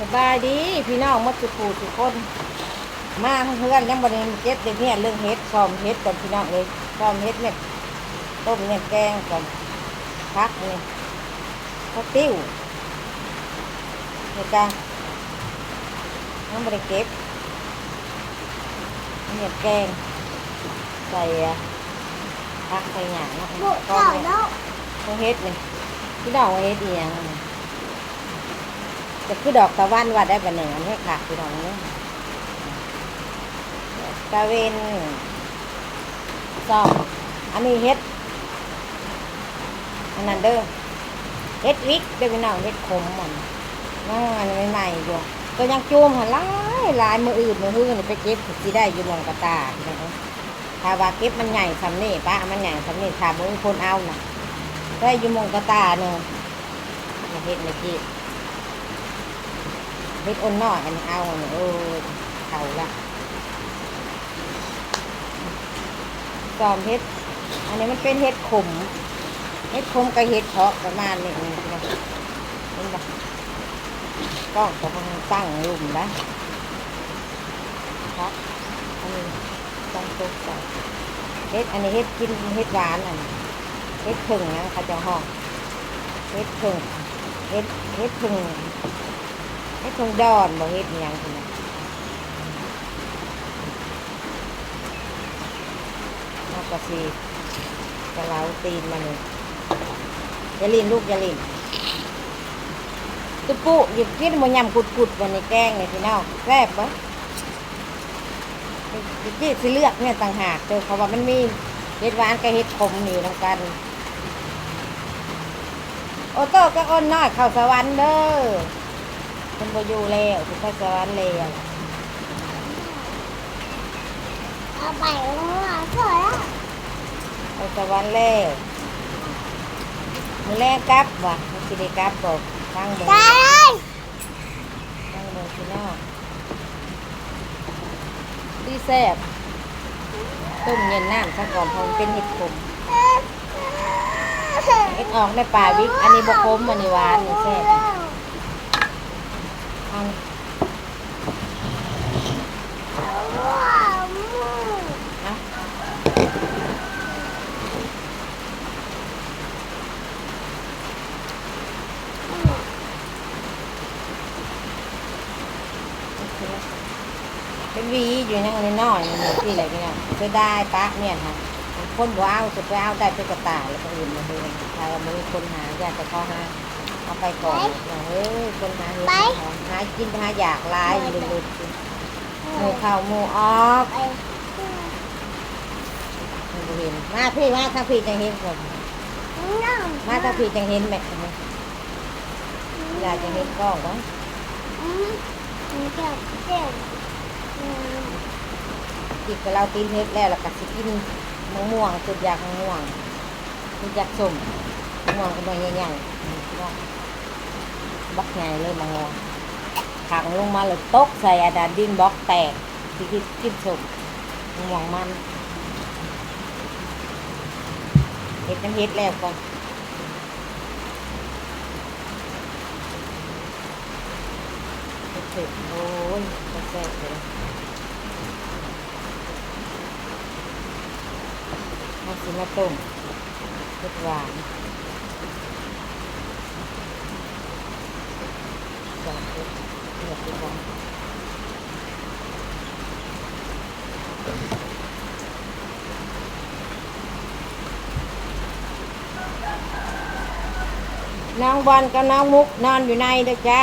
สบายดีพี่น้องหมดสุขูทุกคน มาเพื่อนยังบริเก็บเด็กเนี่ยเรื่องเฮ็ดซ้อมเฮ็ดก่อนพี่น้องเลยซ้อมเฮ็ดเนี่ยต้มเนี่ยแกงก่อนพักเนี่ยข้าวติ้วเนี่ยจ้ายังบริเก็บเนี่ยแกงใส่อะพักใส่หยางเนาะบุกก้อต่อนเนี่ยแล้วเขาเฮ็ดนี่พี่น้องว่าเฮ็ดอีหยังนี่จะคือดอกตะวันว่าได้บันหนึ่งอันให้ขาดพี่น้องเนาะตะเวนสองอันนี้เฮ็ดอันนั้นเด้อเฮ็ดวิกเด้อพี่น้องเฮ็ดขมมันยังอันใหม่ๆอยู่ก็ยังจูมหันลายลายมืออื่นมือหื้อนี่ไปเก็บสิได้อยู่มองกระตาน้องเอ้ยถ้าว่าเก็บมันใหญ่สำนี่ป้ามันใหญ่สำนี่ถ้ามือคนเอาน่ะได้อยูหมองกระตาเนอะเฮ็ดในที่ เฮ็ดอ่อนน้อยอันนี้เอาอันนี้เออเข่าละซอมเฮ็ด อันนี้มันเป็นเฮ็ดขมเฮ็ดขมกับเฮ็ดเพาะประมาณนี้นี่นะเห็นปะกล้องก็ต้องตั้งลุ่มนะครับอันนี้ตั้งต๊ะใส่เฮ็ดอันนี้เฮ็ดกินเฮ็ดหวานอันนี้เฮ็ดพึ่งนะเขาจะห้องเฮ็ดพึ่งเฮ็ดเฮ็ดพึ่ง เฮ็ดพึ่งดอนบ่เฮ็ดหยังพุ่นน่ะเอากระสีกระเหลาตีนมาเลยอย่าลินลูกยาลินตุ๊ปุหยิบกินมันยำกุดๆวันนี้แกงในพี่น้องแซ่บปะจี้สิเลือกเนี่ยต่างหากเจอเขาว่ามันมีเฮ็ดหวานกับเฮ็ดขมอยู่นํกัน โอโต้ก็อ้นน้อยเข้าสวรรค์เด้อ คุณบ่อยู่แล้วคุณเข้าสวรรค์แล้วเอาไปแล้วสวยแล้วเข้าสวรรค์แล้วมือแรกกลับว่ะมันสิได้กลับบอกฟังเบิ่งได้เลยฟังเบิ่งพี่น้องดีแซ่บต้มเย็นน้ำซะก่อนเพราะมันเป็นเห็ดขมเห็ดออกในป่าวิกอันนี้บ่ขมอันนี้หวานนี่แซ่บ เอาเป็นวีอยู่นั่งในน้อยนี่ที่ไหนพี่น้องจะได้ปะเนี่ยค่ะคนบ่เอาสุดไปเอาได้เป็นกระต่ายแล้วก็อื่นมาดูถ้าเราไม่มีคนหาอยากจะข้อห้า เอาไปก่อนเฮ้ยคนหาเห็ดหากินหาอยากหลายอยู่เลยหมูเข้าหมูออกไปบ่เห็นมาพี่มาทางพี่จังเห็นก่อนน้องมาทางพี่จังเห็นแม่อยากจะเห็นกล้องวะอืมมันเจ็บเจ็บอืมกินกับเราตีนเฮ็ดแล้วแล้วก็สิกินมะม่วงสุดอยากมะม่วงสุดอยากส้มมะม่วงก็มาใหญ่ๆว่า บักใหญ่เลยมม่วงขังลงมาเลยตกใส่อาดาดินบล็อกแตกสิกินกินส้มมะม่วงมันเฮ็ดน้ำเฮ็ดแล้วก่อนเฮ็ดเสร็จโอ้ยแซ่บเลยมาสิมาต้มเผ็ดหวาน สองว่าน้องบอลกับน้องมุกนอนอยู่ในเด้อจ้า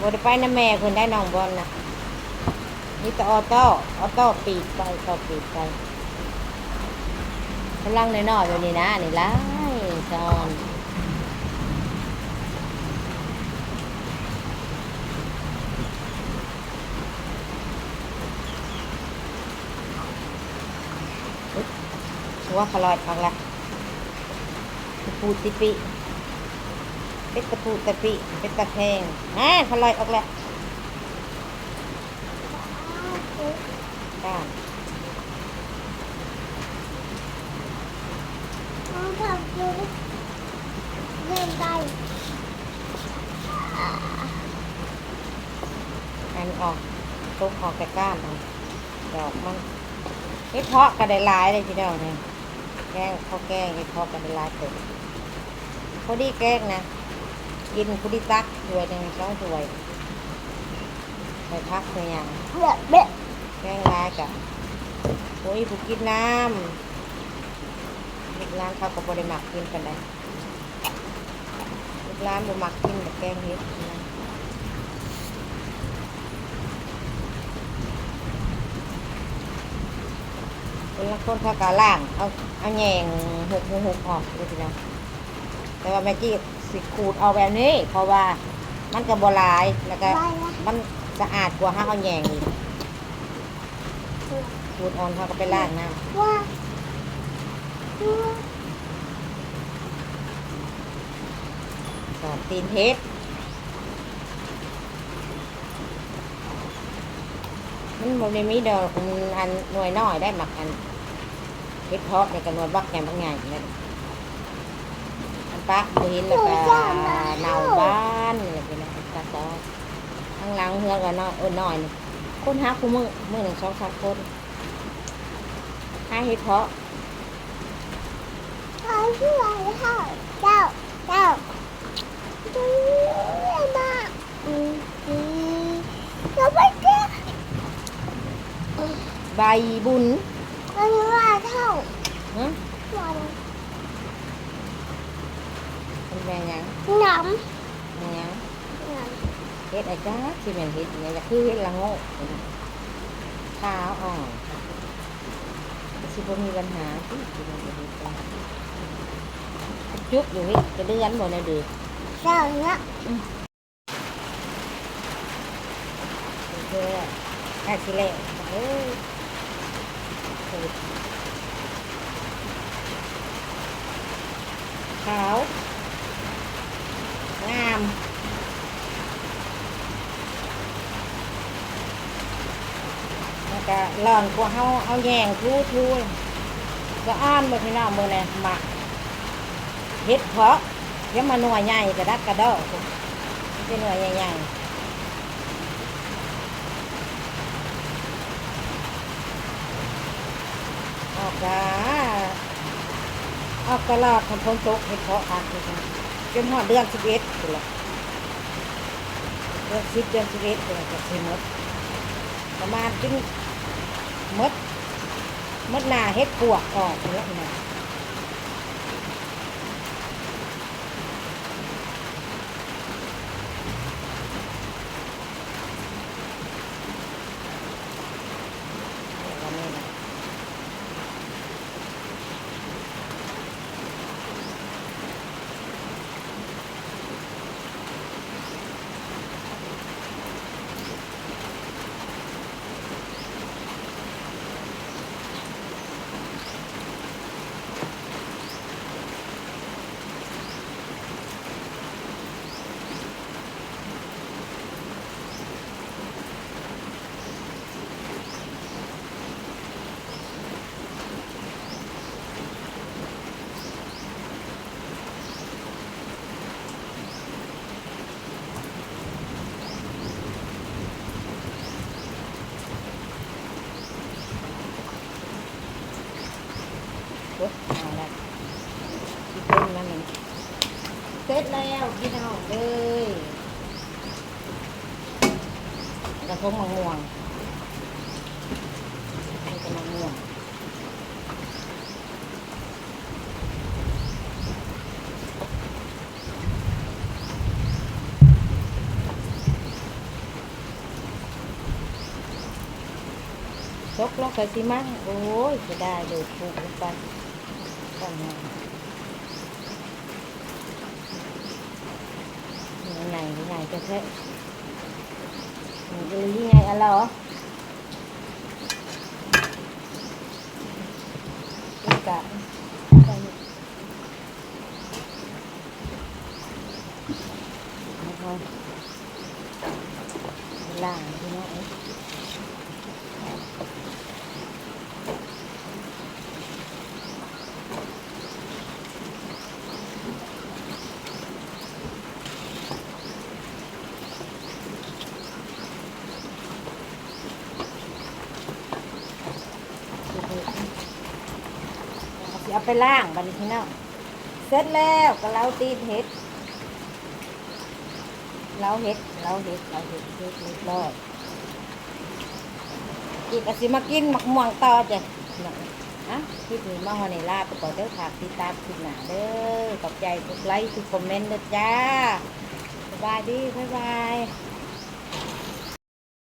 บ่ได้ไปน้ำแม่คนได้น้องบอลนะนี่ต่ออโต้ออโต้ปีกไปต่อปีกไปกำลังน้อยๆแบบนี้นะนี่ละซอน หัวขลอยออกละตะปูติปิเป็ดตะปูตะปิเป็ดตะแพงอ่าขลอยออกแล้วก้านน้องทำดูเล่นได้อันออกตกออกแต่ก้านดอกมันเฮ็ดเพาะก็ได้ลายเลยพี่น้องเนี่ย แกงข้าวแกงเฮ็ดเพาะก็ได้หลายตัวพอดีแกงนะกินพอดีตักถ้วยหนึ่งสองถ้วยใส่พักตัวอย่างเบ็ดเบ็ดแกงลายกับโอ้ยผู้กินน้ำลูกร้านเขาก็บริมักกินกันได้ลูกร้านบ่มักกินแต่แกงเฮ็ดนะ คนละคนเขากาล่างเอาเอาแยงหกหกหกออกดูสินะแต่ว่าแม่กี้สิขูดเอาแบบนี้ เพราะว่ามันก็บหลายแล้วก็ไปละมันสะอาดกว่าห้าเอาแยงอีกขูดออนเขาก็ไปล้างน้ำว่าว่าสอดตีนเพชร มันบ่ได้มีดอกมันอันหน่วยน้อยได้หมักอันเพชรเพาะในกระนวลบักแกมบักใหญ่เลยอันปะบุหินแล้วก็เนาบ้านอะไรไปนะตาซอข้างหลังเฮือกก็น้อยเออน้อยคนหาคู่มือมือหนึ่งสองสามคนหาเฮ็ดเพาะใครชื่ออะไรเจ้าเจ้าเจ้าดูมาอืมอืมเราไปเจอ ใบบุญอันนี้ว่าเท่าฮะวันเป็นแม่หยังน้แม่หยังำน้เฮ็ดอาจ้าสิแม่นเฮ็ดอหยังก็คือเฮ็ดละโง่ขาวอ่อนสิบ่มีปัญหาที่สิมันจะเฮ็ดได้จุกอยู่เฮ็ดกระเดือนบ่ได้เดือำเจ้าเนี่ยเด้อแค่สิแล้ว เอ้ยขาว งาม แล้วก็หล่อนกว่าเฮาเอาแยงทูทูก็อ่านบ่พี่น้องมื้อนี้หมักเฮ็ดเพาะเดี๋ยวมาหน่วยใหญ่กระดักกระดอกเป็นหน่วยใหญ่ๆ จ้าออกตลอดทงพ้นตกให้เขาอ่านกันจนหอดเดือนสิบเอ็ดเลยละเดือนสิบเดือนสิบเอ็ดเลยกับสิมดประมาณจึงมดมดนาเฮ็ดปวกออกเยอะหน่อนนี้นะโอ๊ย เสร็จแล้วพี่น้องเลยกระทงมะม่วงนี่ก็มะม่วงซกลงใส่ซีมั่งโอ้ยจะได้เลยปลูกลงไป ตั้งมายังไงยังไงจะแท้มันจะยังไงอะเหรอลูกกะไปนะคะล่างพี่น้องเอ้ย เเอา ไปล่างบันี้พี่น้องเสร็จแล้วก็เล้าตีนเห็ดเล้าเห็ดเล้าเห็ดเล้าเห็ดเรียบร้อยอีกก็สิมากินหมักม่วงต่อจ้ะพี่น้องอะคลิปนี้มาฮอนี่ลาไปก่อนเด้อฝากติดตามคลิปหน้าเด้อขอบใจทุกไลค์ทุกคอมเมนต์เด้อจ้าสบายดี บ๊ายบาย